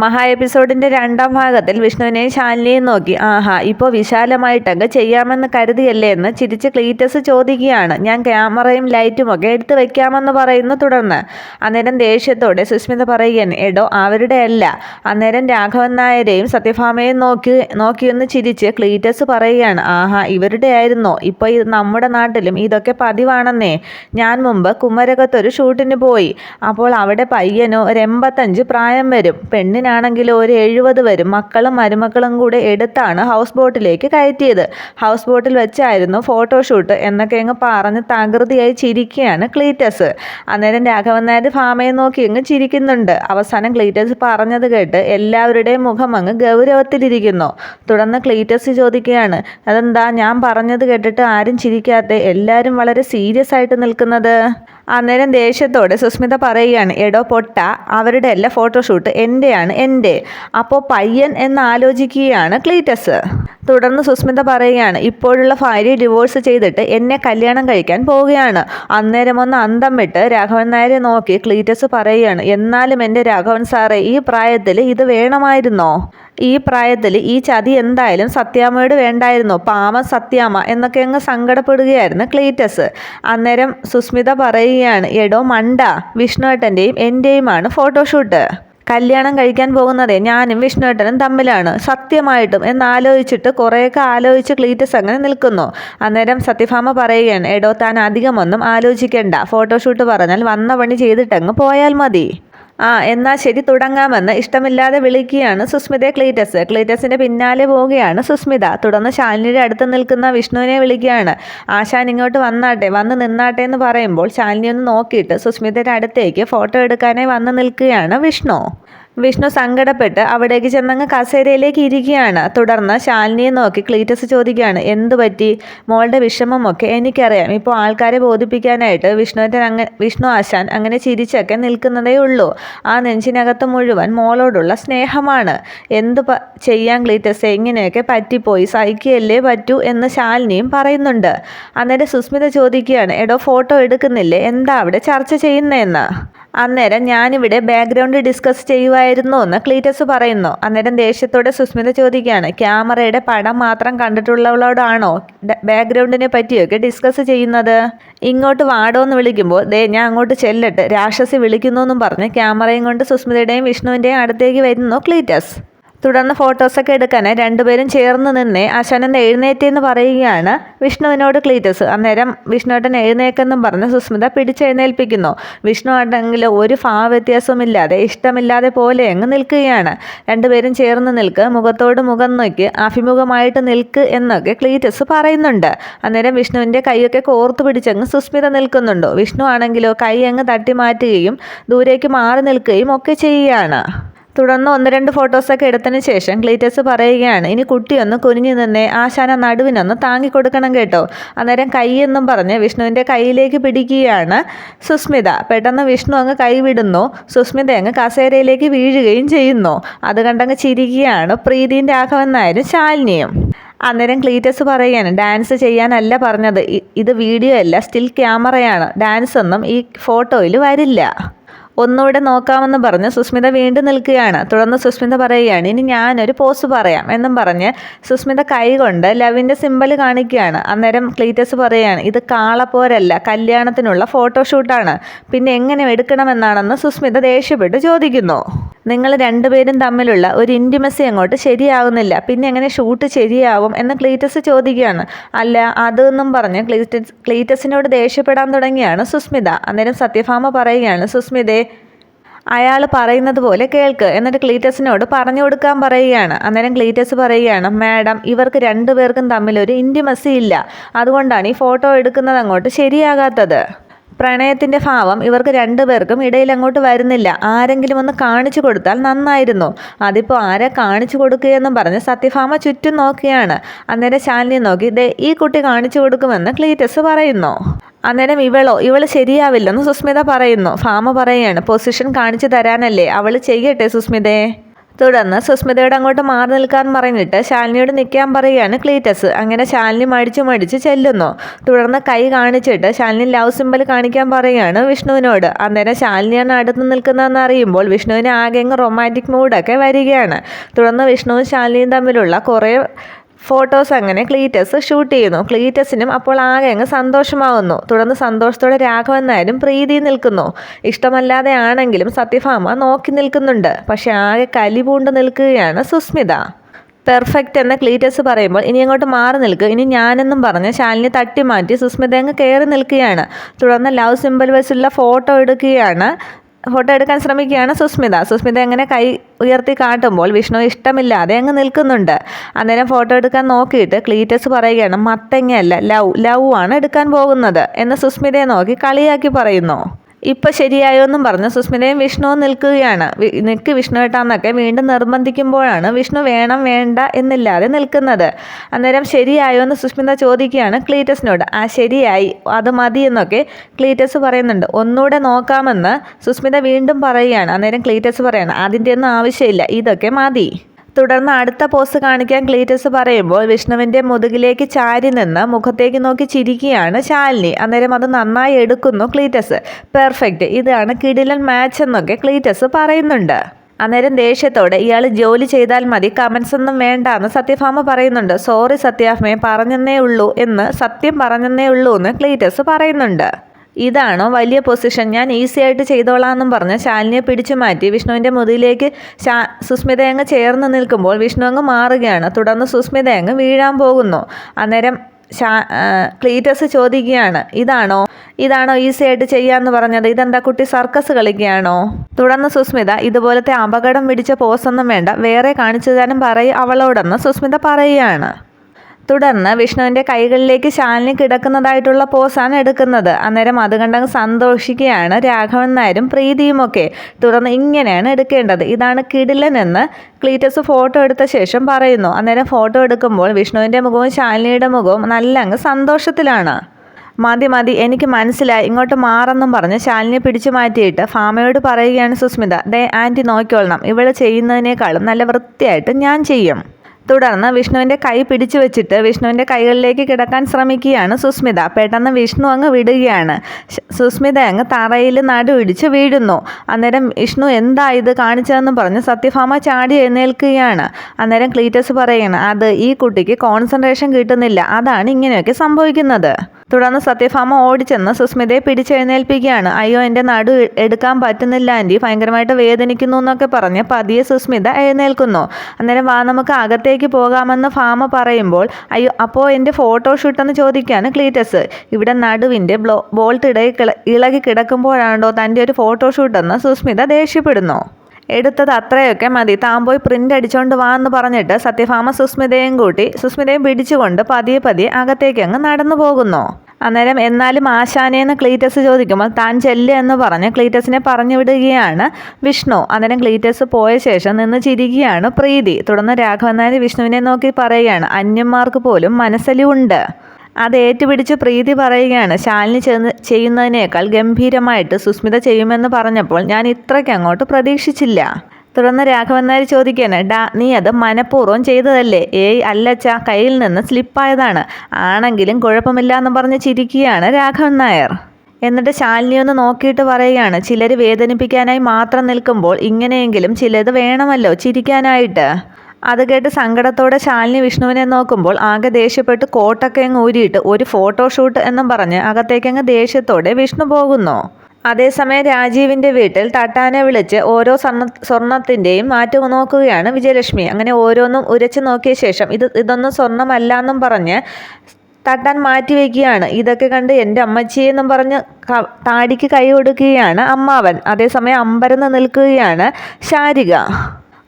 മഹാ എപ്പിസോഡിന്റെ രണ്ടാം ഭാഗത്തിൽ വിഷ്ണുവിനെയും ശാലിനിയെയും നോക്കി. ആഹാ ഇപ്പോൾ വിശാലമായിട്ടങ്ങ് ചെയ്യാമെന്ന് കരുതിയല്ലേ എന്ന് ചിരിച്ച് ക്ലീറ്റസ് ചോദിക്കുകയാണ്. ഞാൻ ക്യാമറയും ലൈറ്റും ഒക്കെ എടുത്തു വെക്കാമെന്ന് പറയുന്നു തുടർന്ന്. അന്നേരം ദേഷ്യത്തോടെ സുസ്മിത പറയുകയാണ് എടോ അവരുടെ അല്ല. അന്നേരം രാഘവൻ നായരെയും സത്യഭാമയെയും നോക്കി നോക്കിയൊന്ന് ചിരിച്ച് ക്ലീറ്റസ് പറയുകയാണ് ആഹാ ഇവരുടെ ആയിരുന്നോ? ഇപ്പോൾ ഇത് നമ്മുടെ നാട്ടിലും ഇതൊക്കെ പതിവാണെന്നേ. ഞാൻ മുമ്പ് കുമരകത്തൊരു ഷൂട്ടിന് പോയി. അപ്പോൾ അവിടെ പയ്യനോ ഒരു എൺപത്തഞ്ച് പ്രായം വരും. പെണ്ണിനാണെങ്കിൽ ഒരു എഴുപത് വരും. മക്കളും മരുമക്കളും കൂടെ എടുത്താണ് ഹൗസ് ബോട്ടിലേക്ക് കയറ്റിയത്. ഹൗസ് ബോട്ടിൽ വെച്ചായിരുന്നു ഫോട്ടോഷൂട്ട് എന്നൊക്കെ അങ്ങ് പറഞ്ഞ് തകൃതിയായി ചിരിക്കുകയാണ് ക്ലീറ്റസ്. അന്നേരം രാഘവൻ നായർ ഫാമയെ നോക്കി അങ്ങ് ചിരിക്കുന്നുണ്ട്. അവസാനം ക്ലീറ്റസ് പറഞ്ഞത് കേട്ട് എല്ലാവരുടെയും മുഖം അങ്ങ് ഗൗരവത്തിലിരിക്കുന്നു. തുടർന്ന് ക്ലീറ്റസ് ചോദിക്കുകയാണ് അതെന്താ? ഞാൻ പറഞ്ഞത് കേട്ടിട്ട് ആരും ചിരിക്കാതെ എല്ലാവരും വളരെ സീരിയസ് ആയിട്ട് നിൽക്കുന്നത്? അന്നേരം ദേഷ്യത്തോടെ സുസ്മിത പറയുകയാണ് എടോ പൊട്ട അവരുടെ എല്ലാ ഫോട്ടോഷൂട്ട് എന്റെയാണ് എന്റെ. അപ്പോൾ പയ്യൻ എന്ന് ആലോചിക്കുകയാണ് ക്ലീറ്റസ്. തുടർന്ന് സുസ്മിത പറയുകയാണ് ഇപ്പോഴുള്ള ഭാര്യ ഡിവോഴ്സ് ചെയ്തിട്ട് എന്നെ കല്യാണം കഴിക്കാൻ പോവുകയാണ്. അന്നേരം ഒന്ന് അന്തം വിട്ട് രാഘവൻ നായരെ നോക്കി ക്ലീറ്റസ് പറയുകയാണ് എന്നാലും എന്റെ രാഘവൻ സാറേ ഈ പ്രായത്തിൽ ഇത് വേണമായിരുന്നോ? ഈ പ്രായത്തിൽ ഈ ചതി എന്തായാലും സത്യാമ്മയോട് വേണ്ടായിരുന്നു പാമ സത്യാമ്മ എന്നൊക്കെ അങ്ങ് സങ്കടപ്പെടുകയായിരുന്നു ക്ലീറ്റസ്. അന്നേരം സുസ്മിത പറയുകയാണ് എടോ മണ്ട വിഷ്ണുവേട്ടന്റെയും എന്റെയുമാണ് ഫോട്ടോഷൂട്ട് കല്യാണം കഴിക്കാൻ പോകുന്നതേ ഞാനും വിഷ്ണുവേട്ടനും തമ്മിലാണ്. സത്യമായിട്ടും എന്നാലോചിച്ചിട്ട് കുറേയൊക്കെ ആലോചിച്ച് ക്ലീറ്റസ് അങ്ങനെ നിൽക്കുന്നു. അന്നേരം സത്യഭാമ പറയുകയാണ് എടോ താൻ അധികമൊന്നും ആലോചിക്കേണ്ട. ഫോട്ടോഷൂട്ട് പറഞ്ഞാൽ വന്ന പണി ചെയ്തിട്ടങ്ങ് പോയാൽ മതി. ആ എന്നാൽ ശരി തുടങ്ങാമെന്ന് ഇഷ്ടമില്ലാതെ വിളിക്കുകയാണ് സുസ്മിതയെ ക്ലീറ്റസ്. ക്ലീറ്റസിന്റെ പിന്നാലെ പോവുകയാണ് സുസ്മിത. തുടർന്ന് ശാലിനിയുടെ അടുത്ത് നിൽക്കുന്ന വിഷ്ണുവിനെ വിളിക്കുകയാണ്. ആശാൻ ഇങ്ങോട്ട് വന്നാട്ടെ വന്ന് നിന്നാട്ടെ എന്ന് പറയുമ്പോൾ ശാലിനി ഒന്ന് നോക്കിയിട്ട് സുസ്മിതയുടെ അടുത്തേക്ക് ഫോട്ടോ എടുക്കാനായി വന്ന് നിൽക്കുകയാണ് വിഷ്ണു. വിഷ്ണു സങ്കടപ്പെട്ട് അവിടേക്ക് ചെന്നങ്ങ് കസേരയിലേക്ക് ഇരിക്കുകയാണ്. തുടർന്ന് ശാലിനിയെ നോക്കി ക്ലീറ്റസ് ചോദിക്കുകയാണ് എന്തു പറ്റി? മോളുടെ വിഷമമൊക്കെ എനിക്കറിയാം. ഇപ്പോൾ ആൾക്കാരെ ബോധിപ്പിക്കാനായിട്ട് വിഷ്ണുവിന്റെ അങ്ങ വിഷ്ണു ആശാൻ അങ്ങനെ ചിരിച്ചൊക്കെ നിൽക്കുന്നതേ ഉള്ളൂ. ആ നെഞ്ചിനകത്ത് മുഴുവൻ മോളോടുള്ള സ്നേഹമാണ്. എന്ത് ചെയ്യാൻ ക്ലീറ്റസ്? ഇങ്ങനെയൊക്കെ പറ്റിപ്പോയി. സഹിക്കുകയല്ലേ പറ്റൂ? എന്ന് ശാലിനിയും പറയുന്നുണ്ട്. അന്നേരം സുസ്മിത ചോദിക്കുകയാണ് എടോ ഫോട്ടോ എടുക്കുന്നില്ലേ? എന്താ അവിടെ ചർച്ച ചെയ്യുന്നതെന്ന്? അന്നേരം ഞാനിവിടെ ബാക്ക്ഗ്രൗണ്ട് ഡിസ്കസ് ചെയ്യുമായിരുന്നു എന്ന് ക്ലീറ്റസ് പറയുന്നു. അന്നേരം ദേഷ്യത്തോടെ സുസ്മിത ചോദിക്കുകയാണ് ക്യാമറയുടെ പടം മാത്രം കണ്ടിട്ടുള്ളവളോടാണോ ബാക്ക്ഗ്രൗണ്ടിനെ പറ്റിയൊക്കെ ഡിസ്കസ് ചെയ്യുന്നത്? ഇങ്ങോട്ട് വാടോ എന്ന് വിളിക്കുമ്പോൾ ദേ ഞാൻ അങ്ങോട്ട് ചെല്ലട്ട് രാക്ഷസി വിളിക്കുന്നു എന്നും പറഞ്ഞ് ക്യാമറയും കൊണ്ട് സുസ്മിതയുടെയും വിഷ്ണുവിന്റെയും അടുത്തേക്ക് വരുന്നു ക്ലീറ്റസ്. തുടർന്ന് ഫോട്ടോസൊക്കെ എടുക്കാനായി രണ്ടുപേരും ചേർന്ന് നിന്നേ അശാനൻ എഴുന്നേറ്റെന്ന് പറയുകയാണ് വിഷ്ണുവിനോട് ക്ലീറ്റസ്. അന്നേരം വിഷ്ണുവേട്ടൻ എഴുന്നേക്കെന്നും പറഞ്ഞ് സുസ്മിത പിടിച്ചെഴുന്നേൽപ്പിക്കുന്നു. വിഷ്ണു ആണെങ്കിൽ ഒരു ഭാവ വ്യത്യാസമില്ലാതെ ഇഷ്ടമില്ലാതെ പോലെ അങ്ങ് നിൽക്കുകയാണ്. രണ്ടുപേരും ചേർന്ന് നിൽക്ക് മുഖത്തോട് മുഖം നോക്കി അഭിമുഖമായിട്ട് നിൽക്ക് എന്നൊക്കെ ക്ലീറ്റസ് പറയുന്നുണ്ട്. അന്നേരം വിഷ്ണുവിന്റെ കൈയൊക്കെ കോർത്ത് പിടിച്ചങ്ങ് സുസ്മിത നിൽക്കുന്നുണ്ടോ. വിഷ്ണു ആണെങ്കിലോ കൈ അങ്ങ് തട്ടി മാറ്റുകയും ദൂരേക്ക് മാറി നിൽക്കുകയും ഒക്കെ ചെയ്യുകയാണ്. തുടർന്ന് ഒന്ന് രണ്ട് ഫോട്ടോസൊക്കെ എടുത്തതിന് ശേഷം ക്ലീറ്റസ് പറയുകയാണ് ഇനി കുട്ടിയൊന്ന് കുനിഞ്ഞു നിന്നേ ആശാന നടുവിനൊന്ന് താങ്ങിക്കൊടുക്കണം കേട്ടോ. അന്നേരം കൈയെന്നും പറഞ്ഞ് വിഷ്ണുവിന്റെ കൈയിലേക്ക് പിടിക്കുകയാണ് സുസ്മിത. പെട്ടെന്ന് വിഷ്ണു അങ്ങ് കൈവിടുന്നു സുസ്മിത അങ്ങ് കസേരയിലേക്ക് വീഴുകയും ചെയ്യുന്നു. അത് കണ്ടങ്ങ് ചിരിക്കുകയാണ് പ്രീതിയും രാഘവൻ നായരും ശാലിനിയും. അന്നേരം ക്ലീറ്റസ് പറയുകയാണ് ഡാൻസ് ചെയ്യാനല്ല പറഞ്ഞത്. ഇത് വീഡിയോ അല്ല സ്റ്റിൽ ക്യാമറയാണ്. ഡാൻസ് ഒന്നും ഈ ഫോട്ടോയിൽ വരില്ല. ഒന്നുകൂടെ നോക്കാമെന്ന് പറഞ്ഞ് സുസ്മിത വീണ്ടും നിൽക്കുകയാണ്. തുടർന്ന് സുസ്മിത പറയുകയാണ് ഇനി ഞാനൊരു പോസ് പറയാം എന്നും പറഞ്ഞ് സുസ്മിത കൈകൊണ്ട് ലവിന്റെ സിമ്പൽ കാണിക്കുകയാണ്. അന്നേരം ക്ലീറ്റസ് പറയുകയാണ് ഇത് കാളപ്പോരല്ല കല്യാണത്തിനുള്ള ഫോട്ടോഷൂട്ടാണ് പിന്നെ എങ്ങനെ എടുക്കണമെന്നാണെന്ന് സുസ്മിത ദേഷ്യപ്പെട്ട് ചോദിക്കുന്നു. നിങ്ങൾ രണ്ടുപേരും തമ്മിലുള്ള ഒരു ഇന്റിമസി അങ്ങോട്ട് ശരിയാകുന്നില്ല പിന്നെ എങ്ങനെ ഷൂട്ട് ശരിയാവും? എന്ന് ക്ലീറ്റസ് ചോദിക്കുകയാണ്. അല്ല അതെന്നും പറഞ്ഞ് ക്ലീറ്റസ് ക്ലീറ്റസിനോട് ദേഷ്യപ്പെടാൻ തുടങ്ങിയാണ് സുസ്മിത. അന്നേരം സത്യഭാമ പറയുകയാണ് സുസ്മിതേ അയാൾ പറയുന്നത് പോലെ കേൾക്ക്. എന്നിട്ട് ക്ലീറ്റസിനോട് പറഞ്ഞു കൊടുക്കാൻ പറയുകയാണ്. അന്നേരം ക്ലീറ്റസ് പറയുകയാണ് മാഡം ഇവർക്ക് രണ്ടുപേർക്കും തമ്മിൽ ഒരു ഇന്റിമസി ഇല്ല. അതുകൊണ്ടാണ് ഈ ഫോട്ടോ എടുക്കുന്നത് അങ്ങോട്ട് ശരിയാകാത്തത്. പ്രണയത്തിന്റെ ഭാവം ഇവർക്ക് രണ്ടുപേർക്കും ഇടയിൽ അങ്ങോട്ട് വരുന്നില്ല. ആരെങ്കിലും ഒന്ന് കാണിച്ചു കൊടുത്താൽ നന്നായിരുന്നു. അതിപ്പോൾ ആരെ കാണിച്ചു കൊടുക്കുകയെന്നും പറഞ്ഞ് സത്യഭാമ ചുറ്റും നോക്കുകയാണ് അന്നേരം ശാലിനി നോക്കി ദേ ഈ കുട്ടി കാണിച്ചു കൊടുക്കുമെന്ന് ക്ലീറ്റസ് പറയുന്നു. അന്നേരം ഇവളോ ഇവൾ ശരിയാവില്ലെന്ന് സുസ്മിത പറയുന്നു. ഫാമ പറയുകയാണ് പൊസിഷൻ കാണിച്ചു തരാനല്ലേ? അവൾ ചെയ്യട്ടെ സുസ്മിതയെ തുടർന്ന് സുസ്മിതയോട് അങ്ങോട്ട് മാറി നിൽക്കാൻ പറഞ്ഞിട്ട് ശാലിനിയോട് നിൽക്കാൻ പറയുകയാണ് ക്ലീറ്റസ്. അങ്ങനെ ശാലിനി മടിച്ചു മടിച്ച് ചെല്ലുന്നു. തുടർന്ന് കൈ കാണിച്ചിട്ട് ശാലിനി ലവ് സിമ്പൽ കാണിക്കാൻ പറയുകയാണ് വിഷ്ണുവിനോട്. അന്നേരം ശാലിനിയാണ് അടുത്ത് നിൽക്കുന്നതെന്ന് അറിയുമ്പോൾ വിഷ്ണുവിന് ആകെ റൊമാന്റിക് മൂഡൊക്കെ വരികയാണ്. തുടർന്ന് വിഷ്ണുവും ശാലിനിയും തമ്മിലുള്ള കുറേ ഫോട്ടോസ് അങ്ങനെ ക്ലീറ്റസ് ഷൂട്ട് ചെയ്യുന്നു. ക്ലീറ്റസിനും അപ്പോൾ ആകെ അങ്ങ് സന്തോഷമാകുന്നു തുടർന്ന് സന്തോഷത്തോടെ രാഘവൻ നായരും പ്രീതി നിൽക്കുന്നു. ഇഷ്ടമല്ലാതെ ആണെങ്കിലും സത്യഭാമ നോക്കി നിൽക്കുന്നുണ്ട്. പക്ഷെ ആകെ കലി പൂണ്ട് നിൽക്കുകയാണ് സുസ്മിത. പെർഫെക്റ്റ് എന്ന ക്ലീറ്റസ് പറയുമ്പോൾ ഇനി അങ്ങോട്ട് മാറി നിൽക്കുക ഇനി ഞാനെന്നും പറഞ്ഞ് ശാലിനി തട്ടി മാറ്റി സുസ്മിത അങ്ങ് കയറി നിൽക്കുകയാണ്. തുടർന്ന് ലവ് സിമ്പിൾ വെച്ചുള്ള ഫോട്ടോ എടുക്കുകയാണ് ഫോട്ടോ എടുക്കാൻ ശ്രമിക്കുകയാണ് സുസ്മിത. സുസ്മിത എങ്ങനെ കൈ ഉയർത്തി കാട്ടുമ്പോൾ വിഷ്ണു ഇഷ്ടമില്ലാതെ അങ്ങ് നിൽക്കുന്നുണ്ട്. അന്നേരം ഫോട്ടോ എടുക്കാൻ നോക്കിയിട്ട് ക്ലീറ്റസ് പറയുകയാണ് മത്തങ്ങയല്ല ലവ് ലവ് ആണ് എടുക്കാൻ പോകുന്നത് എന്ന് സുസ്മിതയെ നോക്കി കളിയാക്കി പറയുന്നു. ഇപ്പം ശരിയായോ എന്നും പറഞ്ഞ്. സുസ്മിതയും വിഷ്ണുവും നിൽക്കുകയാണ്. നിൽക്ക് വിഷ്ണു ഏട്ടാന്നൊക്കെ വീണ്ടും നിർബന്ധിക്കുമ്പോഴാണ് വിഷ്ണു വേണം വേണ്ട എന്നില്ലാതെ നിൽക്കുന്നത്. അന്നേരം ശരിയായോ എന്ന് സുസ്മിത ചോദിക്കുകയാണ് ക്ലീറ്റസിനോട്. ആ ശരിയായി. അത് മതി എന്നൊക്കെ ക്ലീറ്റസ് പറയുന്നുണ്ട്. ഒന്നുകൂടെ നോക്കാമെന്ന് സുസ്മിത വീണ്ടും പറയുകയാണ്. അന്നേരം ക്ലീറ്റസ് പറയാണ് അതിന്റെ ഒന്നും ആവശ്യമില്ല. ഇതൊക്കെ മതി. തുടർന്ന് അടുത്ത പോസ് കാണിക്കാൻ ക്ലീറ്റസ് പറയുമ്പോൾ വിഷ്ണുവിന്റെ മുതുകിലേക്ക് ചാരി നിന്ന് മുഖത്തേക്ക് നോക്കി ചിരിക്കുകയാണ് ശാലിനി. അന്നേരം അത് നന്നായി എടുക്കുന്നു ക്ലീറ്റസ് പെർഫെക്റ്റ്. ഇതാണ് കിടിലൻ മാച്ച് എന്നൊക്കെ ക്ലീറ്റസ് പറയുന്നുണ്ട്. അന്നേരം ദേഷ്യത്തോടെ ഇയാൾ ജോലി ചെയ്താൽ മതി കമൻസ് ഒന്നും വേണ്ട എന്ന് സത്യഭാമ പറയുന്നുണ്ട്. സോറി സത്യാഭമേ പറഞ്ഞെന്നേ ഉള്ളൂ എന്ന് സത്യം പറഞ്ഞെന്നേ ഉള്ളൂ എന്ന് ക്ലീറ്റസ് പറയുന്നുണ്ട്. ഇതാണോ വലിയ പൊസിഷൻ ഞാൻ ഈസി ആയിട്ട് ചെയ്തോളാം എന്നും പറഞ്ഞ്. ശാലിനിയെ പിടിച്ചു മാറ്റി. വിഷ്ണുവിന്റെ മുതിയിലേക്ക് ശാ സുസ്മിത അങ്ങ് ചേർന്ന് നിൽക്കുമ്പോൾ വിഷ്ണു അങ്ങ് മാറുകയാണ്. തുടർന്ന് സുസ്മിത അങ്ങ് വീഴാൻ പോകുന്നു. അന്നേരം ശാ ക്ലീറ്റസ് ചോദിക്കുകയാണ് ഇതാണോ? ഇതാണോ ഈസി ആയിട്ട് ചെയ്യാമെന്ന് പറഞ്ഞത്? ഇതെന്താ കുട്ടി സർക്കസ് കളിക്കുകയാണോ? തുടർന്ന് സുസ്മിത ഇതുപോലത്തെ അപകടം പിടിച്ച പോസൊന്നും വേണ്ട. വേറെ കാണിച്ചു തരാനും പറയും. അവളോടെന്ന് സുസ്മിത പറയുകയാണ്. തുടർന്ന് വിഷ്ണുവിന്റെ കൈകളിലേക്ക് ശാലിനി കിടക്കുന്നതായിട്ടുള്ള പോസാണ് എടുക്കുന്നത്. അന്നേരം അത് കണ്ടങ്ങ് സന്തോഷിക്കുകയാണ് രാഘവൻ നായരും പ്രീതിയുമൊക്കെ. തുടർന്ന് ഇങ്ങനെയാണ് എടുക്കേണ്ടത്. ഇതാണ് കിടിലൻ എന്ന് ക്ലീറ്റസ് ഫോട്ടോ എടുത്ത ശേഷം പറയുന്നു. അന്നേരം ഫോട്ടോ എടുക്കുമ്പോൾ വിഷ്ണുവിന്റെ മുഖവും ശാലിനിയുടെ മുഖവും നല്ല അങ്ങ് സന്തോഷത്തിലാണ്. മതി മതി എനിക്ക് മനസ്സിലായി. ഇങ്ങോട്ട് മാറെന്നും പറഞ്ഞ് ശാലിനിയെ പിടിച്ചു മാറ്റിയിട്ട് ഫാമയോട് പറയുകയാണ് സുസ്മിത ദേ ആന്റി നോക്കിക്കൊള്ളണം ഇവൾ ചെയ്യുന്നതിനേക്കാളും നല്ല വൃത്തിയായിട്ട് ഞാൻ ചെയ്യും. തുടർന്ന് വിഷ്ണുവിന്റെ കൈ പിടിച്ചു വെച്ചിട്ട് വിഷ്ണുവിന്റെ കൈകളിലേക്ക് കിടക്കാൻ ശ്രമിക്കുകയാണ് സുസ്മിത. പെട്ടെന്ന് വിഷ്ണു അങ്ങ് വിടുകയാണ്. സുസ്മിത അങ്ങ് തറയിൽ നടു ഇടിച്ച് വീഴുന്നു. അന്നേരം വിഷ്ണു എന്താ ഇത് കാണിച്ചതെന്ന് പറഞ്ഞ് സത്യഭാമ ചാടി എഴുന്നേൽക്കുകയാണ്. അന്നേരം ക്ലീറ്റസ് പറയുന്നു അത് ഈ കുട്ടിക്ക് കോൺസെൻട്രേഷൻ കിട്ടുന്നില്ല. അതാണ് ഇങ്ങനെയൊക്കെ സംഭവിക്കുന്നത്. തുടർന്ന് സത്യഭാമ ഓടിച്ചെന്ന് സുസ്മിതയെ പിടിച്ചെഴുന്നേൽപ്പിക്കുകയാണ്. അയ്യോ എന്റെ നടു എടുക്കാൻ പറ്റുന്നില്ല ആന്റി ഭയങ്കരമായിട്ട് വേദനിക്കുന്നു എന്നൊക്കെ പറഞ്ഞ് പതിയെ സുസ്മിത എഴുന്നേൽക്കുന്നു. അന്നേരം വാ നമുക്ക് അകത്തേക്ക് പോകാമെന്ന് ഫാമ പറയുമ്പോൾ അയ്യോ അപ്പോൾ എന്റെ ഫോട്ടോഷൂട്ട് എന്ന് ചോദിക്കുകയാണ് ക്ലീറ്റസ്. ഇവിടെ നടുവിന്റെ ബ്ലോ ബോൾട്ട് ഇടയിൽ ഇളകി കിടക്കുമ്പോഴാണോ തന്റെ ഒരു ഫോട്ടോഷൂട്ടെന്ന് സുസ്മിത ദേഷ്യപ്പെടുന്നു. എടുത്തത് അത്രയൊക്കെ മതി. താൻ പോയി അടിച്ചുകൊണ്ട് വാ എന്ന് പറഞ്ഞിട്ട് സത്യഭാമ സുസ്മിതയും കൂട്ടി സുസ്മിതയും പിടിച്ചുകൊണ്ട് പതിയെ പതിയെ അകത്തേക്ക് അങ്ങ് നടന്നു പോകുന്നു. അന്നേരം എന്നാലും ആശാനേന്ന് ക്ലീറ്റസ് ചോദിക്കുമ്പോൾ താൻ ചെല്ല് എന്ന് പറഞ്ഞ് ക്ലീറ്റസിനെ പറഞ്ഞു വിടുകയാണ് വിഷ്ണു. അന്നേരം ക്ലീറ്റസ് പോയ ശേഷം നിന്ന് ചിരിക്കുകയാണ് പ്രീതി. തുടർന്ന് രാഘവൻ നായർ വിഷ്ണുവിനെ നോക്കി പറയുകയാണ് അന്യന്മാർക്ക് പോലും മനസ്സലിവുണ്ട്. അത് ഏറ്റുപിടിച്ച് പ്രീതി പറയുകയാണ്. ശാലിനി ചെന്ന് ചെയ്യുന്നതിനേക്കാൾ ഗംഭീരമായിട്ട് സുസ്മിത ചെയ്യുമെന്ന് പറഞ്ഞപ്പോൾ ഞാൻ ഇത്രയ്ക്ക് അങ്ങോട്ട് പ്രതീക്ഷിച്ചില്ല. തുടർന്ന് രാഘവൻ നായർ ചോദിക്കാണ് ഡാ നീ അത് മനഃപൂർവം ചെയ്തതല്ലേ? ഏയ് അല്ലച്ച കയ്യിൽ നിന്ന് സ്ലിപ്പായതാണ്. ആണെങ്കിലും കുഴപ്പമില്ല എന്ന് പറഞ്ഞ് ചിരിക്കുകയാണ് രാഘവൻ നായർ. എന്നിട്ട് ശാലിനി ഒന്ന് നോക്കിയിട്ട് പറയുകയാണ് ചിലർ വേദനിപ്പിക്കാനായി മാത്രം നിൽക്കുമ്പോൾ ഇങ്ങനെയെങ്കിലും ചിലത് വേണമല്ലോ ചിരിക്കാനായിട്ട്. അത് കേട്ട് സങ്കടത്തോടെ ശാലിനി വിഷ്ണുവിനെ നോക്കുമ്പോൾ ആകെ ദേഷ്യപ്പെട്ട് കോട്ടൊക്കെ അങ്ങ് ഊരിയിട്ട് ഒരു ഫോട്ടോഷൂട്ട് എന്നും പറഞ്ഞ് അകത്തേക്കങ്ങ് ദേഷ്യത്തോടെ വിഷ്ണു പോകുന്നു. അതേസമയം രാജീവിന്റെ വീട്ടിൽ തട്ടാനെ വിളിച്ച് ഓരോ സ്വർണ സ്വർണത്തിന്റെയും മാറ്റം നോക്കുകയാണ് വിജയലക്ഷ്മി. അങ്ങനെ ഓരോന്നും ഉരച്ചു നോക്കിയ ശേഷം ഇത് ഇതൊന്നും സ്വർണമല്ല എന്നും പറഞ്ഞ് തട്ടാൻ മാറ്റി വയ്ക്കുകയാണ്. ഇതൊക്കെ കണ്ട് എന്റെ അമ്മച്ചിയെന്നും പറഞ്ഞ് താടിക്ക് കൈ കൊടുക്കുകയാണ് അമ്മാവൻ. അതേസമയം അമ്പരന്ന് നിൽക്കുകയാണ് ശാരിക.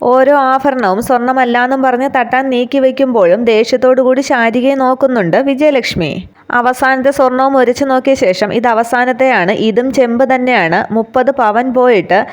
ഓരോ ആഭരണവും സ്വർണമല്ലാന്നും പറഞ്ഞ് തട്ടാൻ നീക്കി വയ്ക്കുമ്പോഴും ദേഷ്യത്തോടുകൂടി ശാരികയെ നോക്കുന്നുണ്ട് വിജയലക്ഷ്മി. അവസാനത്തെ സ്വർണവും ഒരച്ചു നോക്കിയ ശേഷം ഇത് അവസാനത്തെയാണ്. ഇതും ചെമ്പ് തന്നെയാണ്. മുപ്പത് പവൻ പോയിട്ട്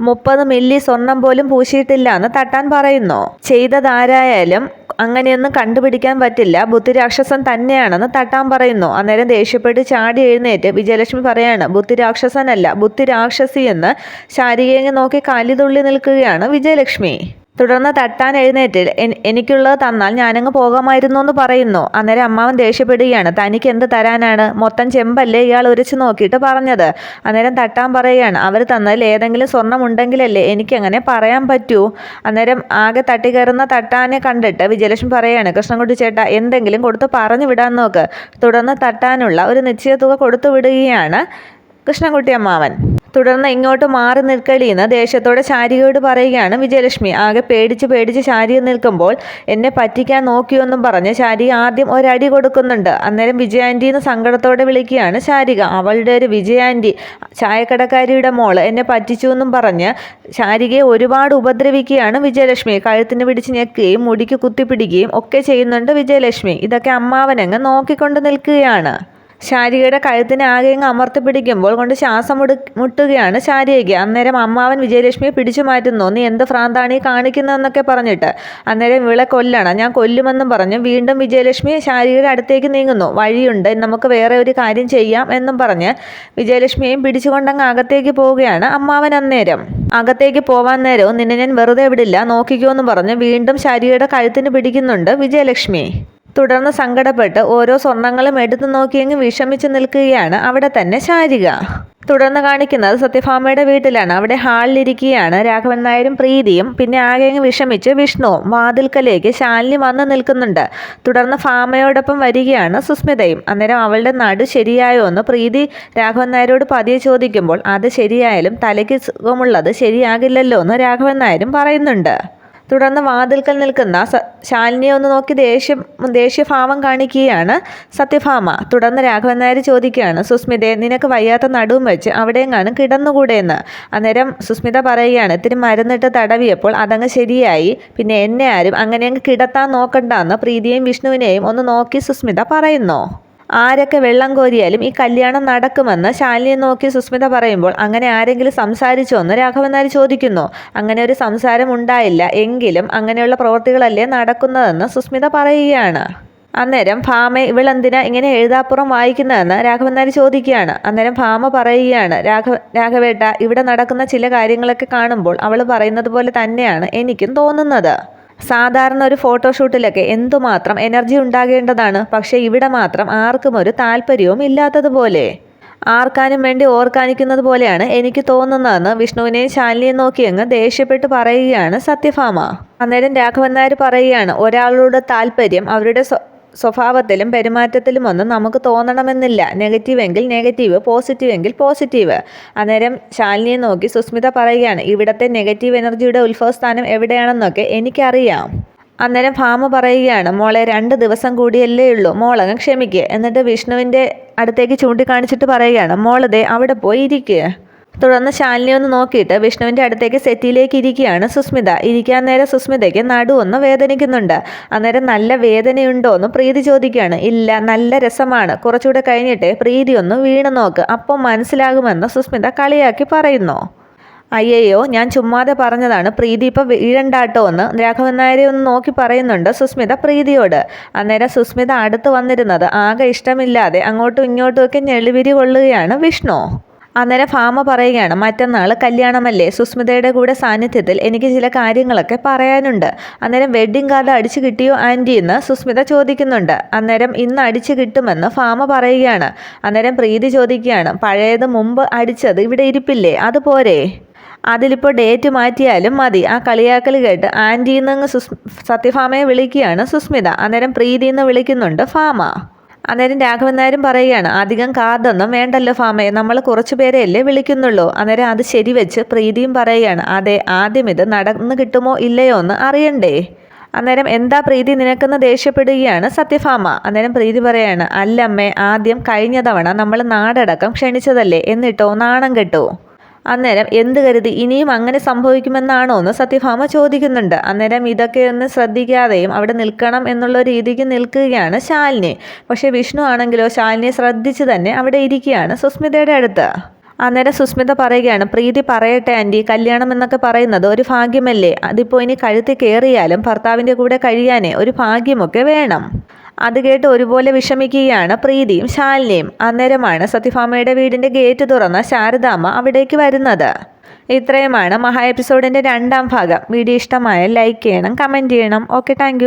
മുപ്പത് മില്ലി സ്വർണം പോലും പൂശിയിട്ടില്ല എന്ന് തട്ടാൻ പറയുന്നു. ചെയ്തതാരായാലും അങ്ങനെയൊന്നും കണ്ടുപിടിക്കാൻ പറ്റില്ല. ബുദ്ധിരാക്ഷസൻ തന്നെയാണെന്ന് തട്ടാൻ പറയുന്നു. അന്നേരം ദേഷ്യപ്പെട്ട് ചാടി എഴുന്നേറ്റ് വിജയലക്ഷ്മി പറയാണ് ബുദ്ധിരാക്ഷസനല്ല ബുദ്ധിരാക്ഷസി എന്ന് ശാരികയെ നോക്കി കാലിതുള്ളി നിൽക്കുകയാണ് വിജയലക്ഷ്മി. തുടർന്ന് തട്ടാൻ എഴുന്നേറ്റ് "എൻ- എനിക്കുള്ളത് തന്നാൽ ഞാനങ്ങ് പോകാമായിരുന്നു എന്ന് പറയുന്നു. അന്നേരം അമ്മാവൻ ദേഷ്യപ്പെടുകയാണ്. തനിക്ക് എന്ത് തരാനാണ്? മൊത്തം ചെമ്പല്ലേ ഇയാൾ ഉരച്ചു നോക്കിയിട്ട് പറഞ്ഞത്? അന്നേരം തട്ടാൻ പറയുകയാണ്. അവർ തന്നതിൽ ഏതെങ്കിലും സ്വർണം ഉണ്ടെങ്കിലല്ലേ എനിക്കങ്ങനെ പറയാൻ പറ്റൂ? അന്നേരം ആകെ തട്ടിക്കയറുന്ന തട്ടാനെ കണ്ടിട്ട് വിജയലക്ഷ്മി പറയുകയാണ്. കൃഷ്ണൻകുട്ടി ചേട്ട എന്തെങ്കിലും കൊടുത്ത് പറഞ്ഞു വിടാൻ നോക്ക്. തുടർന്ന് തട്ടാനുള്ള ഒരു നിശ്ചയ തുക കൊടുത്തു വിടുകയാണ് കൃഷ്ണൻകുട്ടി അമ്മാവൻ. തുടർന്ന് ഇങ്ങോട്ട് മാറി നിൽക്കളിന്ന് ദേഷ്യത്തോടെ ശാരികയോട് പറയുകയാണ് വിജയലക്ഷ്മി ആകെ പേടിച്ച് പേടിച്ച് ശാരിക നിൽക്കുമ്പോൾ എന്നെ പറ്റിക്കാൻ നോക്കിയെന്നും പറഞ്ഞ് ശാരിക ആദ്യം ഒരടി കൊടുക്കുന്നുണ്ട്. അന്നേരം വിജയാന്റി എന്ന് സങ്കടത്തോടെ വിളിക്കുകയാണ് ശാരിക. അവളുടെ ഒരു വിജയാന്റി ചായക്കടക്കാരിയുടെ മോൾ എന്നെ പറ്റിച്ചു എന്നും പറഞ്ഞ് ശാരികയെ ഒരുപാട് ഉപദ്രവിക്കുകയാണ് വിജയലക്ഷ്മി. കഴുത്തിന് പിടിച്ച് ഞെക്കുകയും മുടിക്ക് കുത്തിപ്പിടിക്കുകയും ഒക്കെ ചെയ്യുന്നുണ്ട് വിജയലക്ഷ്മി. ഇതൊക്കെ അമ്മാവനങ്ങ് നോക്കിക്കൊണ്ട് നിൽക്കുകയാണ്. ശാരികയുടെ കഴുത്തിനെ ആകെ അങ്ങ് അമർത്തി പിടിക്കുമ്പോൾ കൊണ്ട് ശ്വാസം മുടു മുട്ടുകയാണ് ശാരികയ്ക്ക്. അന്നേരം അമ്മാവൻ വിജയലക്ഷ്മിയെ പിടിച്ചു മാറ്റുന്നു. നീ എന്ത് ഭ്രാന്താണ് ഈ കാണിക്കുന്നതെന്നൊക്കെ പറഞ്ഞിട്ട് അന്നേരം ഇവളെ കൊല്ലണം. ഞാൻ കൊല്ലുമെന്നും പറഞ്ഞു. വീണ്ടും വിജയലക്ഷ്മി ശാരികയുടെ അടുത്തേക്ക് നീങ്ങുന്നു. വഴിയുണ്ട്. നമുക്ക് വേറെ ഒരു കാര്യം ചെയ്യാം എന്നും പറഞ്ഞ് വിജയലക്ഷ്മിയെയും പിടിച്ചുകൊണ്ടങ്ങ് അകത്തേക്ക് പോവുകയാണ് അമ്മാവൻ അന്നേരം. അകത്തേക്ക് പോവാൻ നേരവും നിന്നെ ഞാൻ വെറുതെ വിടില്ല. നോക്കിക്കോ എന്ന് പറഞ്ഞ് വീണ്ടും ശാരികയുടെ കഴുത്തിന് പിടിക്കുന്നുണ്ട് വിജയലക്ഷ്മി. തുടർന്ന് സങ്കടപ്പെട്ട് ഓരോ സ്വർണങ്ങളും എടുത്തു നോക്കിയെങ്കിൽ വിഷമിച്ചു നിൽക്കുകയാണ് അവിടെ തന്നെ ശാരിക. തുടർന്ന് കാണിക്കുന്നത് സത്യഭാമയുടെ വീട്ടിലാണ്. അവിടെ ഹാളിലിരിക്കുകയാണ്. രാഘവൻ നായരും പ്രീതിയും പിന്നെ ആകെ അങ്ങ് വിഷമിച്ച് വിഷ്ണുവും വാതിൽക്കലേക്ക് ശാലിനി വന്ന് നിൽക്കുന്നുണ്ട്. തുടർന്ന് ഭാമയോടൊപ്പം വരികയാണ് സുസ്മിതയും. അന്നേരം അവളുടെ നടു ശരിയായോ എന്ന് പ്രീതി രാഘവൻ നായരോട് പതിയെ ചോദിക്കുമ്പോൾ അത് ശരിയായാലും തലയ്ക്ക് സുഖമുള്ളത് ശരിയാകില്ലല്ലോ എന്ന് രാഘവൻ നായരും പറയുന്നുണ്ട്. തുടർന്ന് വാതിൽക്കൽ നിൽക്കുന്ന ശാലിനിയെ ഒന്ന് നോക്കി ദേഷ്യം ദേഷ്യഭാവം കാണിക്കുകയാണ് സത്യഭാമ. തുടർന്ന് രാഘവൻ നായർ ചോദിക്കുകയാണ് സുസ്മിതയെ നിനക്ക് വയ്യാത്ത നടുവും വെച്ച് അവിടെയെങ്ങാനും കിടന്നുകൂടെയെന്ന്. അന്നേരം സുസ്മിത പറയുകയാണ് ഇത്തിരി മരുന്നിട്ട് തടവിയപ്പോൾ അതങ്ങ് ശരിയായി. പിന്നെ എന്നെ ആരും അങ്ങനെയങ്ങ് കിടത്താൻ നോക്കണ്ടെന്ന് പ്രീതിയെയും വിഷ്ണുവിനെയും ഒന്ന് നോക്കി സുസ്മിത പറയുന്നു. ആരൊക്കെ വെള്ളം കോരിയാലും ഈ കല്യാണം നടക്കുമെന്ന് ശാലിനിയെ നോക്കി സുസ്മിത പറയുമ്പോൾ അങ്ങനെ ആരെങ്കിലും സംസാരിച്ചോ എന്ന് രാഘവൻ നായർ ചോദിക്കുന്നു. അങ്ങനെ ഒരു സംസാരം ഉണ്ടായില്ല. എങ്കിലും അങ്ങനെയുള്ള പ്രവൃത്തികളല്ലേ നടക്കുന്നതെന്ന് സുസ്മിത പറയുകയാണ്. അന്നേരം ഭാമ ഇവളെന്തിനാ ഇങ്ങനെ എഴുതാപ്പുറം വായിക്കുന്നതെന്ന് രാഘവൻ നായർ ചോദിക്കുകയാണ്. അന്നേരം ഭാമ പറയുകയാണ് രാഘവ രാഘവേട്ട ഇവിടെ നടക്കുന്ന ചില കാര്യങ്ങളൊക്കെ കാണുമ്പോൾ അവൾ പറയുന്നത് പോലെ തന്നെയാണ് എനിക്കും തോന്നുന്നത്. സാധാരണ ഒരു ഫോട്ടോഷൂട്ടിലൊക്കെ എന്തുമാത്രം എനർജി ഉണ്ടാകേണ്ടതാണ്? പക്ഷേ ഇവിടെ മാത്രം ആർക്കും ഒരു താല്പര്യവും ഇല്ലാത്തതുപോലെ. ആർക്കാനും വേണ്ടി ഓർക്കാനിക്കുന്നത് പോലെയാണ് എനിക്ക് തോന്നുന്നതെന്ന് വിഷ്ണുവിനെയും ശാലിനിയും നോക്കി അങ്ങ് ദേഷ്യപ്പെട്ട് പറയുകയാണ് സത്യഭാമ. അന്നേരം രാഘവൻ നായർ പറയുകയാണ് ഒരാളുടെ താല്പര്യം അവരുടെ സ്വഭാവത്തിലും പെരുമാറ്റത്തിലും ഒന്നും നമുക്ക് തോന്നണമെന്നില്ല. നെഗറ്റീവ് എങ്കിൽ നെഗറ്റീവ് പോസിറ്റീവ് എങ്കിൽ പോസിറ്റീവ് അന്നേരം ശാലിനിയെ നോക്കി സുസ്മിത പറയുകയാണ് ഇവിടത്തെ നെഗറ്റീവ് എനർജിയുടെ ഉത്ഭവസ്ഥാനം എവിടെയാണെന്നൊക്കെ എനിക്കറിയാം. അന്നേരം ഭാമ പറയുകയാണ് മോളെ രണ്ട് ദിവസം കൂടിയല്ലേ ഉള്ളൂ. മോളങ്ങ് ക്ഷമിക്കുക എന്നിട്ട് വിഷ്ണുവിന്റെ അടുത്തേക്ക് ചൂണ്ടിക്കാണിച്ചിട്ട് പറയുകയാണ് മോളതെ അവിടെ പോയി ഇരിക്കുക തുടർന്ന് ശാലിനി ഒന്ന് നോക്കിയിട്ട് വിഷ്ണുവിന്റെ അടുത്തേക്ക് സെറ്റിയിലേക്ക് ഇരിക്കുകയാണ് സുസ്മിത. ഇരിക്കാൻ നേരം സുസ്മിതയ്ക്ക് നടുവൊന്ന് വേദനിക്കുന്നുണ്ട്. അന്നേരം നല്ല വേദനയുണ്ടോ എന്ന് പ്രീതി ചോദിക്കുകയാണ്. ഇല്ല നല്ല രസമാണ്. കുറച്ചുകൂടെ കഴിഞ്ഞിട്ട് പ്രീതി ഒന്ന് വീണ് നോക്ക്. അപ്പം മനസ്സിലാകുമെന്ന് സുസ്മിത കളിയാക്കി പറയുന്നു. അയ്യയ്യോ ഞാൻ ചുമ്മാതെ പറഞ്ഞതാണ്. പ്രീതി ഇപ്പം വീഴണ്ടാട്ടോ എന്ന് രാഘവൻ നായരെ ഒന്ന് നോക്കി പറയുന്നുണ്ട് സുസ്മിത പ്രീതിയോട്. അന്നേരം സുസ്മിത അടുത്ത് വന്നിരുന്നത് ആകെ ഇഷ്ടമില്ലാതെ അങ്ങോട്ടും ഇങ്ങോട്ടും ഒക്കെ ഞെളിവിരി കൊള്ളുകയാണ് വിഷ്ണു. അന്നേരം ഫാമ പറയുകയാണ് മറ്റന്നാൾ കല്യാണമല്ലേ? സുസ്മിതയുടെ കൂടെ സാന്നിധ്യത്തിൽ എനിക്ക് ചില കാര്യങ്ങളൊക്കെ പറയാനുണ്ട്. അന്നേരം വെഡ്ഡിംഗ് കാർഡ് അടിച്ചു കിട്ടിയോ ആന്റി എന്ന് സുസ്മിത ചോദിക്കുന്നുണ്ട്. അന്നേരം ഇന്ന് അടിച്ചു കിട്ടുമെന്ന് ഫാമ പറയുകയാണ്. അന്നേരം പ്രീതി ചോദിക്കുകയാണ് പഴയത് മുമ്പ് അടിച്ചത് ഇവിടെ ഇരിപ്പില്ലേ? അതുപോരെ അതിലിപ്പോൾ ഡേറ്റ് മാറ്റിയാലും മതി. ആ കളിയാക്കൽ കേട്ട് ആന്റിയിൽ നിന്ന് സുസ് സത്യഭാമയെ വിളിക്കുകയാണ് സുസ്മിത. അന്നേരം പ്രീതി എന്ന് വിളിക്കുന്നുണ്ട് ഭാമ അന്നേരം രാഘവൻ നായരും പറയുകയാണ് അധികം കാർഡൊന്നും വേണ്ടല്ലോ ഫാമയെ നമ്മൾ കുറച്ച് പേരെയല്ലേ വിളിക്കുന്നുള്ളൂ. അന്നേരം അത് ശരിവെച്ച് പ്രീതിയും പറയുകയാണ് അതെ ആദ്യം ഇത് നടന്നു കിട്ടുമോ ഇല്ലയോ എന്ന് അറിയണ്ടേ? അന്നേരം എന്താ പ്രീതി നിനക്കെന്ന് ദേഷ്യപ്പെടുകയാണ് സത്യഭാമ അന്നേരം പ്രീതി പറയാണ് അല്ലമ്മേ ആദ്യം കഴിഞ്ഞ തവണ നമ്മൾ നാടടക്കം ക്ഷണിച്ചതല്ലേ എന്നിട്ടോ നാണം കെട്ടോ? അന്നേരം എന്ത് കരുതി? ഇനിയും അങ്ങനെ സംഭവിക്കുമെന്നാണോ എന്ന് സത്യഭാമ ചോദിക്കുന്നുണ്ട്. അന്നേരം ഇതൊക്കെ ഒന്ന് ശ്രദ്ധിക്കാതെയും അവിടെ നിൽക്കണം എന്നുള്ള രീതിക്ക് നിൽക്കുകയാണ് ശാലിനി. പക്ഷേ വിഷ്ണു ആണെങ്കിലോ ശാലിനിയെ ശ്രദ്ധിച്ച് തന്നെ അവിടെ ഇരിക്കുകയാണ് സുസ്മിതയുടെ അടുത്ത്. അന്നേരം സുസ്മിത പറയുകയാണ് പ്രീതി പറയട്ടെ ആന്റി. കല്യാണം എന്നൊക്കെ പറയുന്നത് ഒരു ഭാഗ്യമല്ലേ? അതിപ്പോൾ ഇനി കഴുത്തി കയറിയാലും ഭർത്താവിന്റെ കൂടെ കഴിയാനേ ഒരു ഭാഗ്യമൊക്കെ വേണം. അത് കേട്ട് ഒരുപോലെ വിഷമിക്കുകയാണ് പ്രീതിയും ശാലിനിയും. അന്നേരമാണ് സത്യഭാമയുടെ വീടിന്റെ ഗേറ്റ് തുറന്ന ശാരദാമ്മ അവിടേക്ക് വരുന്നത്. ഇത്രയുമാണ് മഹാ എപ്പിസോഡിന്റെ രണ്ടാം ഭാഗം. വീഡിയോ ഇഷ്ടമായ ലൈക്ക് ചെയ്യണം കമന്റ് ചെയ്യണം. Okay thank